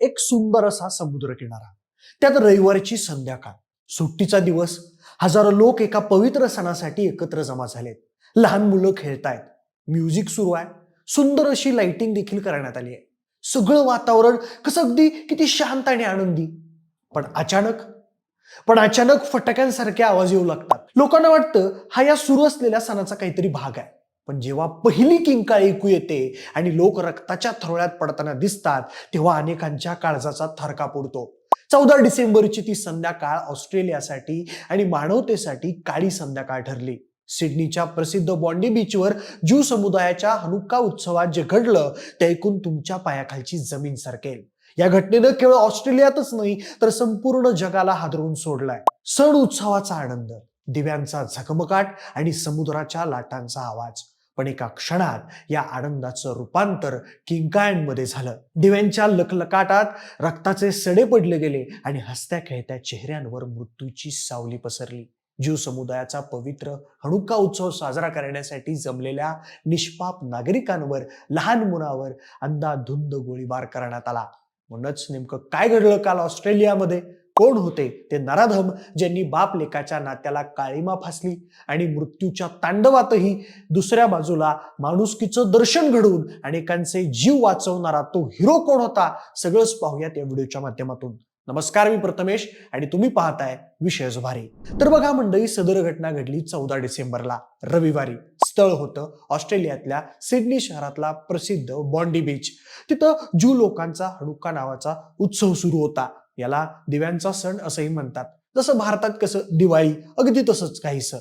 एक सुंदर असा समुद्र किनारा. त्यात रविवारची संध्याकाळ. सुट्टीचा दिवस. हजारो लोक एका पवित्र सणासाठी एकत्र जमा झालेत. लहान मुलं खेळतायत. म्युझिक सुरू आहे. सुंदर अशी लाइटिंग देखील करण्यात आली आहे. सगळं वातावरण कसं अगदी किती शांत आणि आनंदी. पण अचानक पण अचानक फटाक्यांसारखे आवाज येऊ लागतात. लोकांना वाटतं हा या सुरू असलेल्या सणाचा काहीतरी भाग आहे. पण जेव्हा पहिली किंकाळ ऐकू येते आणि लोक रक्ताच्या थरोळ्यात पडताना दिसतात तेव्हा अनेकांच्या काळजाचा थरका पडतो. चौदा डिसेंबरची ती संध्याकाळ ऑस्ट्रेलियासाठी आणि मानवतेसाठी काळी संध्याकाळ ठरली. सिडनीच्या प्रसिद्ध बॉन्डी बीचवर ज्यू समुदायाच्या हनुक्का उत्सवात जे घडलं ते ऐकून तुमच्या पायाखालची जमीन सरकेल. या घटनेनं केवळ ऑस्ट्रेलियातच नाही तर संपूर्ण जगाला हादरवून सोडलाय. सण उत्सवाचा आनंद दिव्यांचा झकमकाट आणि समुद्राच्या लाटांचा आवाज. पण एका क्षणात या आनंदाचं रूपांतर किंकाळ्यांमध्ये झालं. दिव्यांच्या लखलकाटात रक्ताचे सडे पडले गेले आणि हसत्या खेळत्या चेहऱ्यांवर मृत्यूची सावली पसरली. ज्यू समुदायाचा पवित्र हणुका उत्सव साजरा करण्यासाठी जमलेल्या निष्पाप नागरिकांवर लहान मुलावर अंधाधुंद गोळीबार करण्यात आला. म्हणूनच नेमकं काय घडलं काल ऑस्ट्रेलियामध्ये? कोण होते ते नराधम ज्यांनी बाप लेकाच्या नात्याला काळीमा फासली आणि मृत्यूच्या तांडवातही दुसऱ्या बाजूला माणुसकीचं दर्शन घडवून अनेकांचे जीव वाचवणारा तो हिरो कोण होता सगळंच पाहूयात या व्हिडिओच्या माध्यमातून. नमस्कार मी प्रथमेश आणि तुम्ही पाहताय विशेष भारी तर बघा मंडळी सदर घटना घडली चौदा डिसेंबरला रविवारी. स्थळ होतं ऑस्ट्रेलियातल्या सिडनी शहरातला प्रसिद्ध बॉन्डी बीच. तिथं जू लोकांचा हडुक्का नावाचा उत्सव सुरू होता. याला दिव्यांचा सण असंही म्हणतात. जसं भारतात कसं दिवाळी अगदी तसंच काहीसं.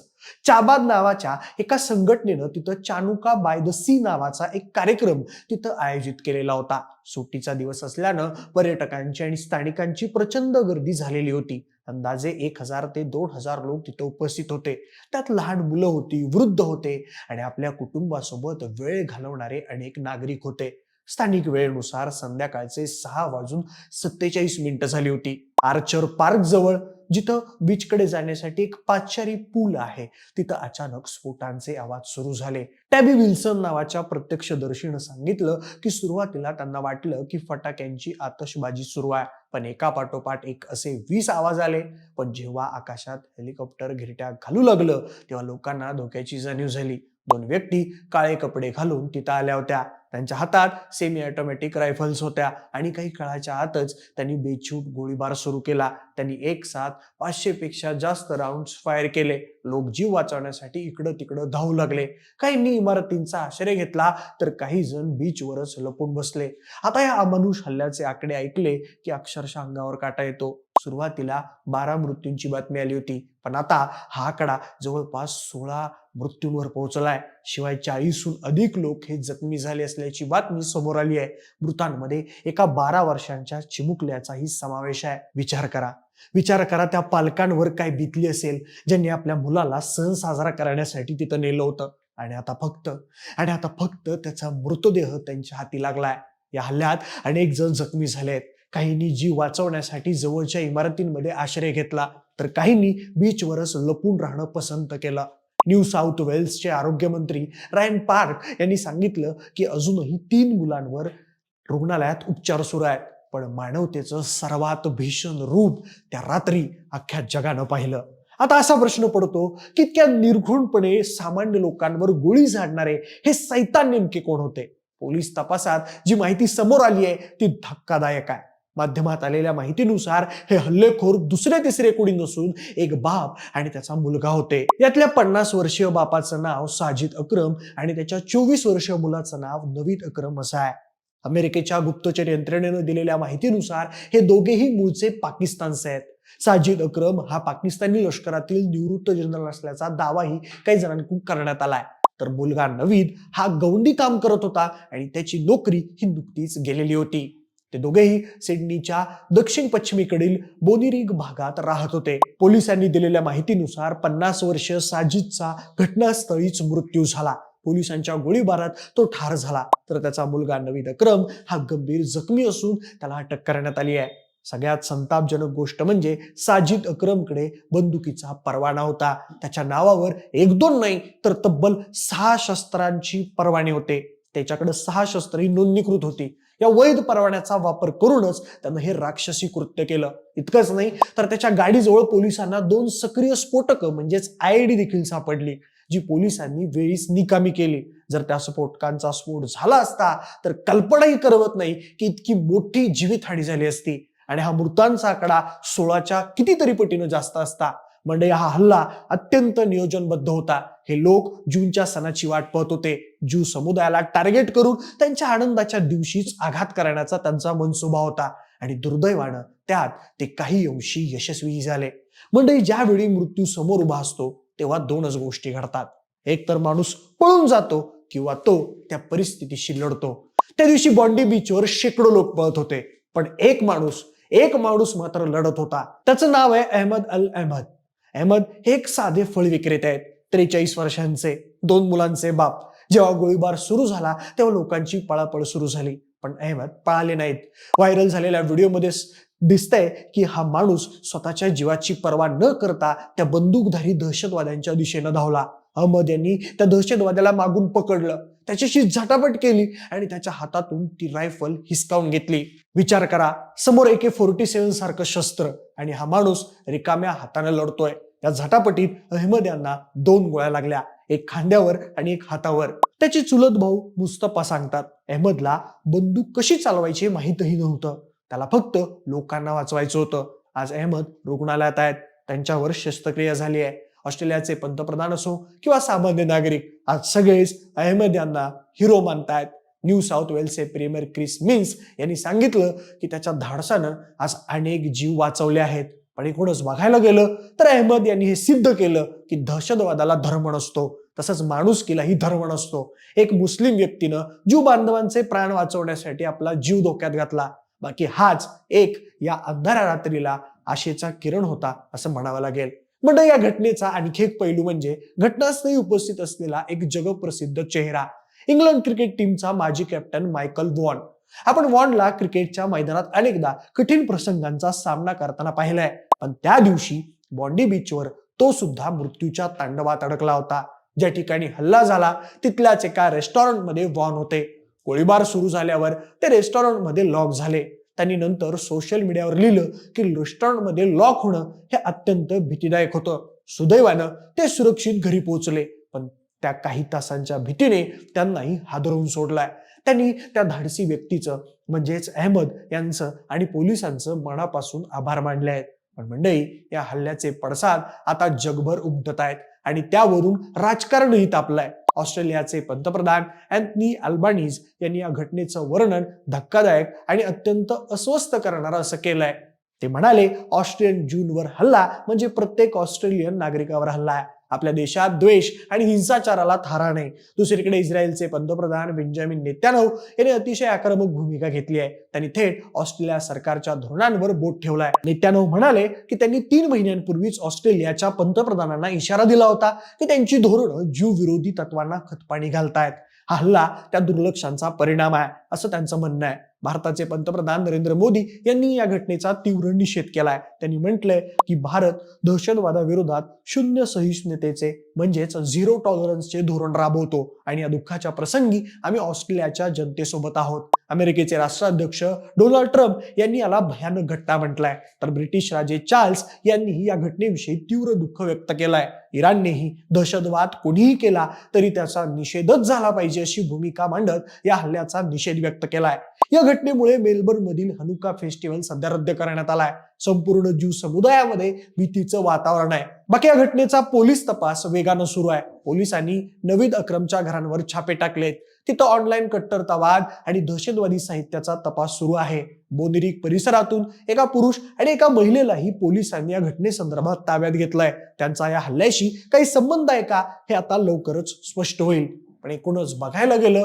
चाबाद नावाच्या एका संघटनेनं तिथं चानुका बाय द सी नावाचा एक कार्यक्रम तिथं आयोजित केलेला होता. सुट्टीचा दिवस असल्यानं पर्यटकांची आणि स्थानिकांची प्रचंड गर्दी झालेली होती. अंदाजे एक हजार ते दोन हजार लोक तिथं उपस्थित होते. त्यात लहान मुलं होती वृद्ध होते आणि आपल्या कुटुंबासोबत वेळ घालवणारे अनेक नागरिक होते. स्थानिक वेळेनुसार संध्याकाळचे सहा वाजून सत्तेचाळीस मिनिटं झाली होती. आर्चर पार्क जवळ जिथं बीचकडे जाण्यासाठी एक पाचारी पूल आहे तिथं अचानक स्फोटांचे आवाज सुरू झाले. टॅबी विल्सन नावाच्या प्रत्यक्षदर्शीनं सांगितलं की सुरुवातीला त्यांना वाटलं की फटाक्यांची आतषबाजी सुरू आहे पण एका पाठोपाठ एक असे वीस आवाज आले. पण जेव्हा आकाशात हेलिकॉप्टर घिरट्या घालू लागलं तेव्हा लोकांना धोक्याची जाणीव झाली. दोन व्यक्ती काळे कपडे घालून तिथं आल्या होत्या. त्यांच्या हातात सेमी ऑटोमॅटिक रायफल्स होत्या आणि काही काळाच्या आतच त्यांनी बेछूट गोळीबार सुरू केला. त्यांनी एक साथ पाचशे पेक्षा जास्त राऊंड फायर केले. लोक जीव वाचवण्यासाठी इकडं तिकडं धावू लागले. काहींनी इमारतींचा आश्रय घेतला तर काही जण बीचवरच लपून बसले. आता या अमानुष हल्ल्याचे आकडे ऐकले की अक्षरशः अंगावर काटा येतो. सुरुवातीला बारा मृत्यूंची बातमी आली होती. पण आता हा आकडा जवळपास सोळा मृत्यूंवर पोहोचलाय. शिवाय चाळीसहून अधिक लोक हे जखमी झाले असल्याची बातमी समोर आली आहे. मृतांमध्ये एका बारा वर्षांच्या चिमुकल्याचाही समावेश आहे. विचार करा. विचार करा त्या पालकांवर काय बीतली असेल ज्यांनी आपल्या मुलाला सण साजरा करण्यासाठी तिथं नेलं होतं. आणि आता फक्त आणि आता फक्त त्याचा मृतदेह त्यांच्या हाती लागलाय. या हल्ल्यात अनेक जण जखमी झाले आहेत. काहींनी जीव वाचवण्यासाठी जवळच्या इमारतींमध्ये आश्रय घेतला तर काहींनी बीचवरच लपून राहणं पसंत केलं. न्यू साऊथ वेल्सचे आरोग्यमंत्री रायन पार्क यांनी सांगितलं की अजूनही तीन मुलांवर रुग्णालयात उपचार सुरू आहेत पण मानवतेचं सर्वात भीषण रूप त्या रात्री अख्ख्या जगानं पाहिलं. आता असा प्रश्न पडतो की इतक्या निर्घुणपणे सामान्य लोकांवर गोळी झाडणारे हे सैतान नेमके कोण होते? पोलीस तपासात जी माहिती समोर आली आहे ती धक्कादायक आहे. माध्यमात आलेल्या माहितीनुसार हे हल्लेखोर दुसरे तिसरे कुणी नसून एक बाप आणि त्याचा मुलगा होते. यातल्या पन्नास वर्षीय बापाचं नाव साजिद अक्रम आणि त्याच्या चोवीस वर्षीय मुलाचं नाव नवीद अक्रम असं आहे. अमेरिकेच्या गुप्तचर यंत्रणेनं दिलेल्या माहितीनुसार हे दोघेही मूळचे पाकिस्तानचे आहेत. साजिद अक्रम हा पाकिस्तानी लष्करातील निवृत्त जनरल असल्याचा दावाही काही जणांकडून करण्यात आलाय. तर मुलगा नवीद हा गौंडी काम करत होता आणि त्याची नोकरी ही नुकतीच गेलेली होती. ते दोघेही सिडनीच्या दक्षिण पश्चिमेकडील बोनिरिग भागात राहत होते. पोलिसांनी दिलेल्या माहितीनुसार पन्नास वर्ष साजिदचा घटनास्थळीच मृत्यू झाला. पोलिसांच्या गोळीबारात तो ठार झाला. तर त्याचा मुलगा नवीद अक्रम हा गंभीर जखमी असून त्याला अटक करण्यात आली आहे. सगळ्यात संतापजनक गोष्ट म्हणजे साजिद अक्रमकडे बंदुकीचा परवाना होता. त्याच्या नावावर एक दोन नाही तर तब्बल सहा शस्त्रांची परवाने होते. त्याच्याकडे सहा शस्त्रही नोंदणीकृत होती. या वैध परवान्याचा वापर करूनच त्यानं हे राक्षसी कृत्य केलं. इतकंच नाही तर त्याच्या गाडीजवळ पोलिसांना दोन सक्रिय स्फोटकं म्हणजेच आय डी देखील सापडली जी पोलिसांनी वेळीच निकामी केली. जर त्या स्फोटकांचा स्फोट झाला असता तर कल्पनाही करवत नाही की इतकी मोठी जीवितहानी झाली असती. आणि हा मृतांचा आकडा सोळाच्या कितीतरी पटीनं जास्त असता. म्हणजे हा हल्ला अत्यंत नियोजनबद्ध होता. हे लोक जूनच्या सणाची वाट पाहत होते. ज्यू समुदायाला टार्गेट करून त्यांच्या आनंदाच्या दिवशीच आघात करण्याचा त्यांचा मनसुबा होता. आणि दुर्दैवानं त्यात ते काही अंशी यशस्वी झाले. म्हणजे ज्यावेळी मृत्यू समोर उभा असतो तेव्हा दोनच गोष्टी घडतात. एक तर माणूस पळून जातो किंवा तो त्या परिस्थितीशी लढतो. त्या दिवशी बॉन्डी बीचवर शेकडो लोक पळत होते. पण एक माणूस एक माणूस मात्र लढत होता. त्याचं नाव आहे अहमद अल अहमद अहमद हे एक साधे फळ विक्रेते आहेत. त्रेचाळीस वर्षांचे दोन मुलांचे बाप. जेव्हा गोळीबार सुरू झाला तेव्हा लोकांची पळापळ सुरू झाली. पण अहमद पळाले नाहीत. व्हायरल झालेल्या व्हिडिओमध्ये दिसतंय की हा माणूस स्वतःच्या जीवाची पर्वा न करता त्या बंदूकधारी दहशतवाद्यांच्या दिशेनं धावला. अहमद यांनी त्या दहशतवाद्याला मागून पकडलं. त्याच्याशी झटापट केली आणि त्याच्या हातातून ती रायफल हिसकावून घेतली. विचार करा समोर एके फोर्टी सेव्हन सारखं शस्त्र आणि हा माणूस रिकाम्या हाताने लढतोय. या झटापटीत अहमद यांना दोन गोळ्या लागल्या. एक खांद्यावर आणि एक हातावर. त्याचे चुलत भाऊ मुस्तफा सांगतात अहमदला बंदूक कशी चालवायची माहीतही नव्हतं. त्याला फक्त लोकांना वाचवायचं होतं. आज अहमद रुग्णालयात आहेत. त्यांच्यावर शस्त्रक्रिया झाली आहे. ऑस्ट्रेलियाचे पंतप्रधान असो किंवा सामान्य नागरिक आज सगळेच अहमद यांना हिरो मानतायत. न्यू साऊथ वेल्सचे प्रीमियर क्रिस मिन्स यांनी सांगितलं की त्याच्या धाडसानं आज अनेक जीव वाचवले आहेत. पण एकूणच बघायला गेलं तर अहमद यांनी हे सिद्ध केलं की दहशतवादाला धर्म नसतो तसंच माणुसकीलाही धर्म नसतो एक मुस्लिम व्यक्तीनं जीव बांधवांचे प्राण वाचवण्यासाठी आपला जीव धोक्यात घातला. बाकी हाच एक या अंधारा रात्रीला आशेचा किरण होता असं म्हणावं लागेल. म्हणजे या घटनेचा आणखी एक पैलू म्हणजे घटनास्थळी उपस्थित असलेला एक जगप्रसिद्ध चेहरा. इंग्लंड क्रिकेट टीमचा माजी कॅप्टन मायकल वॉन. आपण वॉनला क्रिकेटच्या मैदानात अनेकदा कठीण प्रसंगांचा सामना करताना पाहिलाय. पण त्या दिवशी बॉन्डी बीचवर तो सुद्धा मृत्यूच्या तांडवात अडकला होता. ज्या ठिकाणी हल्ला झाला तिथल्याच एका रेस्टॉरंटमध्ये वॉन होते. गोळीबार सुरू झाल्यावर ते रेस्टॉरंटमध्ये लॉक झाले. त्यांनी नंतर सोशल मीडियावर लिहिलं की रेस्टॉरंटमध्ये लॉक होणं हे अत्यंत भीतीदायक होतं. सुदैवानं ते सुरक्षित घरी पोहोचले पण त्या काही तासांच्या भीतीने त्यांनाही हादरवून सोडलाय. त्यांनी त्या धाडसी व्यक्तीचं म्हणजेच अहमद यांचं आणि पोलिसांचं मनापासून आभार मानले आहेत. पण मंडळी या हल्ल्याचे पडसाद आता जगभर उमटत आहेत आणि त्यावरून राजकारणही तापलंय. ऑस्ट्रेलियाचे पंतप्रधान अँथनी अल्बानीज यांनी या घटनेचं वर्णन धक्कादायक आणि अत्यंत अस्वस्थ करणारं असं केलंय. ते म्हणाले ऑस्ट्रेलियन जूनवर हल्ला म्हणजे प्रत्येक ऑस्ट्रेलियन नागरिकावर हल्ला आहे. आपल्या देशात द्वेष आणि हिंसाचाराला थारा नाही. दुसरीकडे इस्रायलचे पंतप्रधान बेंजामिन नेत्यानव यांनी अतिशय आक्रमक भूमिका घेतली आहे. त्यांनी थेट ऑस्ट्रेलिया सरकारच्या धोरणांवर बोट ठेवलाय. नेत्यानव म्हणाले की त्यांनी तीन महिन्यांपूर्वीच ऑस्ट्रेलियाच्या पंतप्रधानांना इशारा दिला होता की त्यांची धोरणं जीव विरोधी तत्वांना खतपाणी घालतायत. हा हल्ला त्या दुर्लक्षांचा परिणाम आहे. असं त्यांचं म्हणणं आहे. भारताचे पंतप्रधान नरेंद्र मोदी यांनी या घटनेचा तीव्र निषेध केलाय. त्यांनी म्हटलंय की भारत दहशतवादाविरोधात शून्य सहिष्णुतेचे म्हणजेच झिरो टॉलरन्सचे धोरण राबवतो. आणि या दुःखाच्या प्रसंगी आम्ही ऑस्ट्रेलियाच्या जनतेसोबत आहोत. अमेरिकेचे राष्ट्राध्यक्ष डोनाल्ड ट्रम्प यांनी याला भयानक घटना म्हटलाय. तर ब्रिटिश राजे चार्ल्स यांनीही या घटनेविषयी तीव्र दुःख व्यक्त केलंय. इराणनेही दहशतवाद कोणीही केला तरी त्याचा निषेधच झाला पाहिजे अशी भूमिका मांडत या हल्ल्याचा निषेध व्यक्त केलाय. या घटनेमुळे मेलबर्न मधील हनुका फेस्टिवल सध्या रद्द करण्यात आलाय. संपूर्ण ज्यू समुदायामध्ये भीतीचं वातावरण आहे. बाकी या घटनेचा पोलीस तपास वेगानं सुरू आहे. पोलिसांनी नवीद अक्रमच्या घरांवर छापे टाकलेत. तिथं ऑनलाईन कट्टरतावाद आणि दहशतवादी साहित्याचा तपास सुरू आहे. बोनेरी परिसरातून एका पुरुष आणि एका महिलेलाही पोलिसांनी या घटनेसंदर्भात ताब्यात घेतलाय. त्यांचा या हल्ल्याशी काही संबंध आहे का हे आता लवकरच स्पष्ट होईल. पण एकूणच बघायला गेलं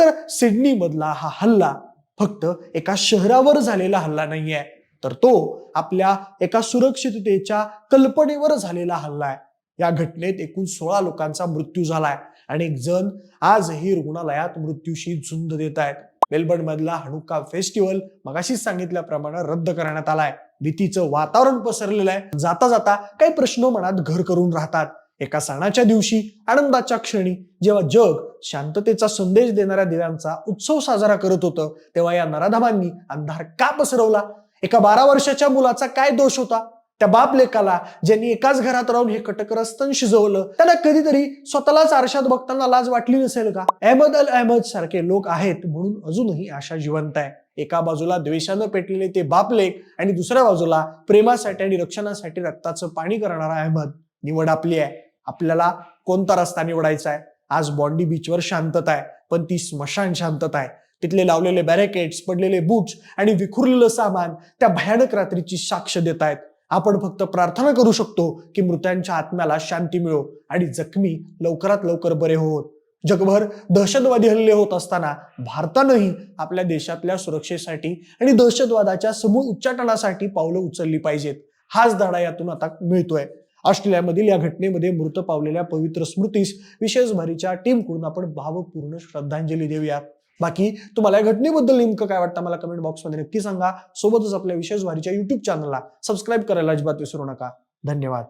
तर सिडनी मधला हा हल्ला फक्त एका शहरावर झालेला हल्ला नाहीये. तर तो आपल्या एका सुरक्षिततेच्या कल्पनेवर झालेला हल्ला आहे. या घटनेत एकूण सोळा लोकांचा मृत्यू झालाय अनेक जण आजही रुग्णालयात मृत्यूशी झुंज देत आहेत. मेलबर्न मधला हनुका फेस्टिवल मगाशीच सांगितल्याप्रमाणे रद्द करण्यात आलाय. भीतीचं वातावरण पसरलेलं आहे. जाता जाता काही प्रश्न मनात घर करून राहतात. एका सणाच्या दिवशी आनंदाच्या क्षणी जेव्हा जग शांततेचा संदेश देणाऱ्या दिव्यांचा उत्सव साजरा करत होतं तेव्हा या नराधमांनी अंधार का पसरवला? एका बारा वर्षाच्या मुलाचा काय दोष होता? त्या बाप लेकाला ज्यांनी एकाच घरात राहून हे कटकरस्तन शिजवलं त्यांना कधीतरी स्वतःलाच आरशात बघताना लाज वाटली नसेल का? अहमद अल अहमद सारखे लोक आहेत म्हणून अजूनही आशा जिवंत आहे. एका बाजूला द्वेषानं पेटलेले ते बापलेक आणि दुसऱ्या बाजूला प्रेमासाठी आणि रक्षणासाठी रक्ताचं पाणी करणारा अहमद निवड आपली आहे. आपल्याला कोणता रस्ता निवडायचा आहे? आज बॉन्डी बीचवर शांतता आहे. पण ती स्मशान शांतता आहे. तिथले लावलेले बॅरेकेट्स पडलेले बुट्स आणि विखुरलेलं सामान त्या भयानक रात्रीची साक्ष देत आहेत. आपण फक्त प्रार्थना करू शकतो की मृत्यांच्या आत्म्याला शांती मिळो आणि जखमी लवकरात लवकर बरे होत जगभर दहशतवादी हल्ले होत असताना भारतानंही आपल्या देशातल्या सुरक्षेसाठी आणि दहशतवादाच्या समूळ उच्चाटनासाठी पावलं उचलली पाहिजेत. हाच धडा यातून आता मिळतोय. ऑस्ट्रेलियामधील या घटनेमध्ये मृत पावलेल्या पवित्र स्मृतीस विशेष भारीच्या टीमकडून आपण भावपूर्ण श्रद्धांजली देऊया. बाकी तुम्हाला या घटनेबद्दल नेमकं काय वाटतं मला कमेंट बॉक्समध्ये नक्की सांगा. सोबतच आपल्या विशेष भारीच्या युट्यूब चॅनलला सबस्क्राईब करायला अजिबात विसरू नका. धन्यवाद.